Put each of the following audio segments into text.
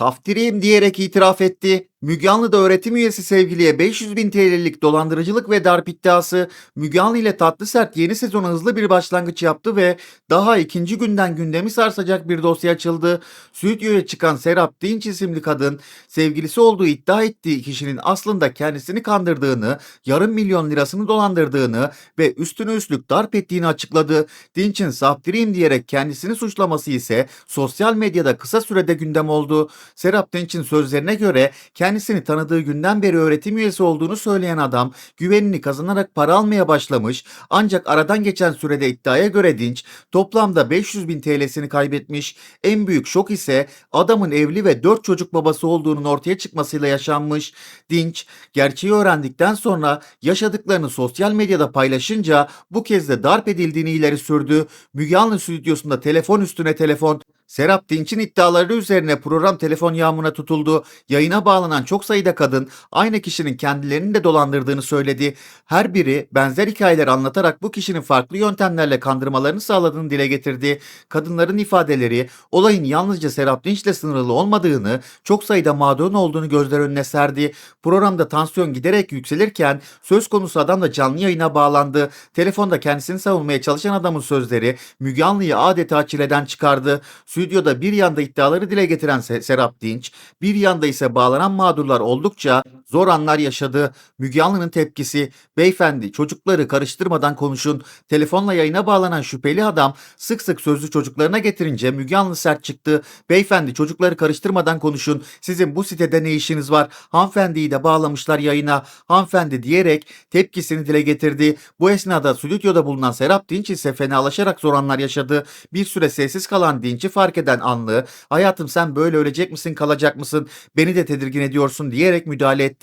Saftiriyim diyerek itiraf etti. Müge Anlı'da öğretim üyesi sevgiliye 500 bin TL'lik dolandırıcılık ve darp iddiası Müge Anlı ile Tatlı Sert yeni sezona hızlı bir başlangıç yaptı ve daha ikinci günden gündemi sarsacak bir dosya açıldı. Stüdyoya çıkan Serap Dinç isimli kadın sevgilisi olduğu iddia ettiği kişinin aslında kendisini kandırdığını, yarım milyon lirasını dolandırdığını ve üstüne üstlük darp ettiğini açıkladı. Dinç'in saftiriyim diyerek kendisini suçlaması ise sosyal medyada kısa sürede gündem oldu. Serap Dinç'in sözlerine göre kendisini tanıdığı günden beri öğretim üyesi olduğunu söyleyen adam güvenini kazanarak para almaya başlamış ancak aradan geçen sürede iddiaya göre Dinç toplamda 500 bin TL'sini kaybetmiş. En büyük şok ise adamın evli ve 4 çocuk babası olduğunun ortaya çıkmasıyla yaşanmış. Dinç gerçeği öğrendikten sonra yaşadıklarını sosyal medyada paylaşınca bu kez de darp edildiğini ileri sürdü. Müge Anlı stüdyosunda telefon üstüne telefon Serap Dinç'in iddiaları üzerine program telefon yağmuruna tutuldu. Yayına bağlanan çok sayıda kadın aynı kişinin kendilerini de dolandırdığını söyledi. Her biri benzer hikayeler anlatarak bu kişinin farklı yöntemlerle kandırmalarını sağladığını dile getirdi. Kadınların ifadeleri olayın yalnızca Serap Dinç'le sınırlı olmadığını, çok sayıda mağdurun olduğunu gözler önüne serdi. Programda tansiyon giderek yükselirken söz konusu adam da canlı yayına bağlandı. Telefonda kendisini savunmaya çalışan adamın sözleri Müge Anlı'yı adeta çileden çıkardı. Stüdyoda bir yanda iddiaları dile getiren Se- Serap Dinç, bir yanda ise bağlanan mağdurlar oldukça zor anlar yaşadı. Müge Anlı'nın tepkisi, beyefendi çocukları karıştırmadan konuşun. Telefonla yayına bağlanan şüpheli adam sık sık sözlü çocuklarına getirince Müge Anlı sert çıktı. Beyefendi çocukları karıştırmadan konuşun. Sizin bu sitede ne işiniz var? Hanımefendiyi de bağlamışlar yayına. Hanımefendi diyerek tepkisini dile getirdi. Bu esnada stüdyoda bulunan Serap Dinç ise fenalaşarak zor anlar yaşadı. Bir süre sessiz kalan Dinç'i fark eden Anlı, hayatım sen böyle ölecek misin kalacak mısın? Beni de tedirgin ediyorsun diyerek müdahale etti.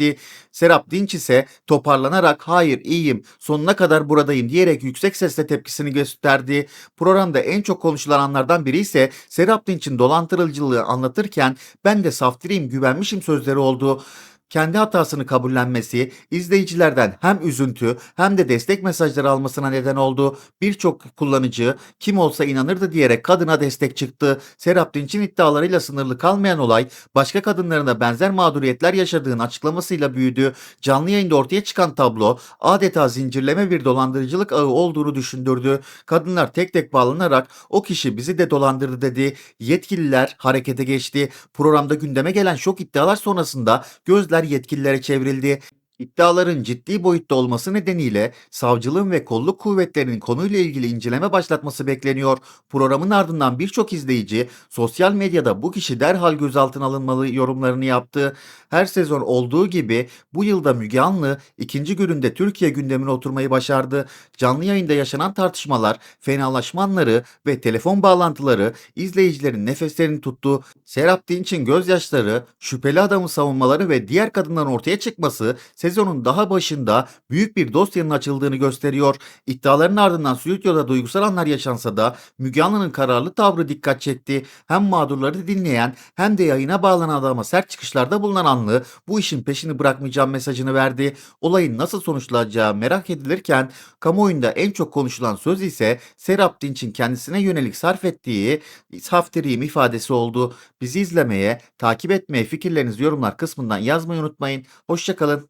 Serap Dinç ise toparlanarak hayır iyiyim sonuna kadar buradayım diyerek yüksek sesle tepkisini gösterdi. Programda en çok konuşulan anlardan biri ise Serap Dinç'in dolandırıcılığı anlatırken ben de saftiriyim güvenmişim sözleri oldu kendi hatasını kabullenmesi izleyicilerden hem üzüntü hem de destek mesajları almasına neden oldu. Birçok kullanıcı kim olsa inanırdı diyerek kadına destek çıktı. Serap Dinç'in iddialarıyla sınırlı kalmayan olay başka kadınların da benzer mağduriyetler yaşadığını açıklamasıyla büyüdü. Canlı yayında ortaya çıkan tablo adeta zincirleme bir dolandırıcılık ağı olduğunu düşündürdü. Kadınlar tek tek bağlanarak o kişi bizi de dolandırdı dedi. Yetkililer harekete geçti. Programda gündeme gelen şok iddialar sonrasında gözler yetkililere çevrildi. İddiaların ciddi boyutta olması nedeniyle savcılığın ve kolluk kuvvetlerinin konuyla ilgili inceleme başlatması bekleniyor. Programın ardından birçok izleyici sosyal medyada bu kişi derhal gözaltına alınmalı yorumlarını yaptı. Her sezon olduğu gibi bu yılda Müge Anlı ikinci gününde Türkiye gündemine oturmayı başardı. Canlı yayında yaşanan tartışmalar, fenalaşma anları ve telefon bağlantıları izleyicilerin nefeslerini tuttu. Serap Dinç'in gözyaşları, şüpheli adamı savunmaları ve diğer kadınların ortaya çıkması sezonun daha başında büyük bir dosyanın açıldığını gösteriyor. İddiaların ardından stüdyoda duygusal anlar yaşansa da Müge Anlı'nın kararlı tavrı dikkat çekti. Hem mağdurları dinleyen hem de yayına bağlanan adama sert çıkışlarda bulunan Anlı bu işin peşini bırakmayacağım mesajını verdi. Olayın nasıl sonuçlanacağı merak edilirken kamuoyunda en çok konuşulan söz ise Serap Dinç'in kendisine yönelik sarf ettiği saftiriyim ifadesi oldu. Bizi izlemeye, takip etmeye, fikirlerinizi yorumlar kısmından yazmayı unutmayın. Hoşçakalın.